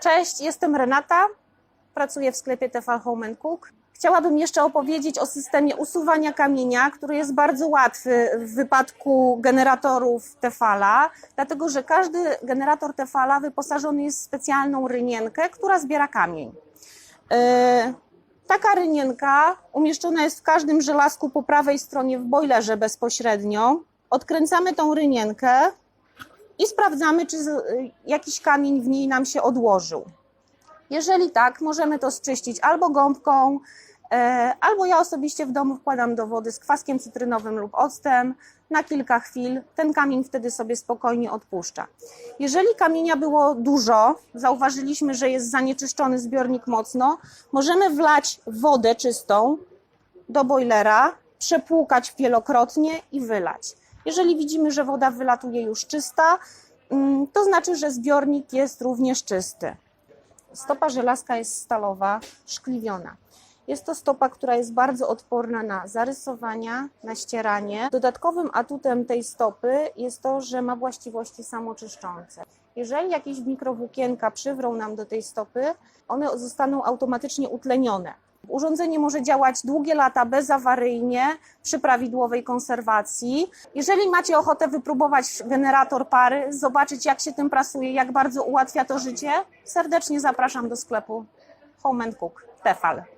Cześć, jestem Renata, pracuję w sklepie Tefal Home Cook. Chciałabym jeszcze opowiedzieć o systemie usuwania kamienia, który jest bardzo łatwy w wypadku generatorów Tefala, dlatego że każdy generator Tefala wyposażony jest w specjalną rynienkę, która zbiera kamień. Yy, Taka rynienka umieszczona jest w każdym żelazku po prawej stronie w boilerze bezpośrednio. Odkręcamy tą rynienkę i sprawdzamy, czy y, jakiś kamień w niej nam się odłożył. Jeżeli tak, możemy to zczyścić albo gąbką, albo ja osobiście w domu wkładam do wody z kwaskiem cytrynowym lub octem na kilka chwil. Ten kamień wtedy sobie spokojnie odpuszcza. Jeżeli kamienia było dużo, zauważyliśmy, że jest zanieczyszczony zbiornik mocno, możemy wlać wodę czystą do boilera, przepłukać wielokrotnie i wylać. Jeżeli widzimy, że woda wylatuje już czysta, mm, to znaczy, że zbiornik jest również czysty. Stopa żelazka jest stalowa, szkliwiona. Jest to stopa, która jest bardzo odporna na zarysowania, na ścieranie. Dodatkowym atutem tej stopy jest to, że ma właściwości samoczyszczące. Jeżeli jakieś mikrowłókienka przywrą nam do tej stopy, one zostaną automatycznie utlenione. Urządzenie może działać długie lata bezawaryjnie przy prawidłowej konserwacji. Jeżeli macie ochotę wypróbować generator pary, zobaczyć jak się tym pracuje, jak bardzo ułatwia to życie, serdecznie zapraszam do sklepu Home Cook Tefal.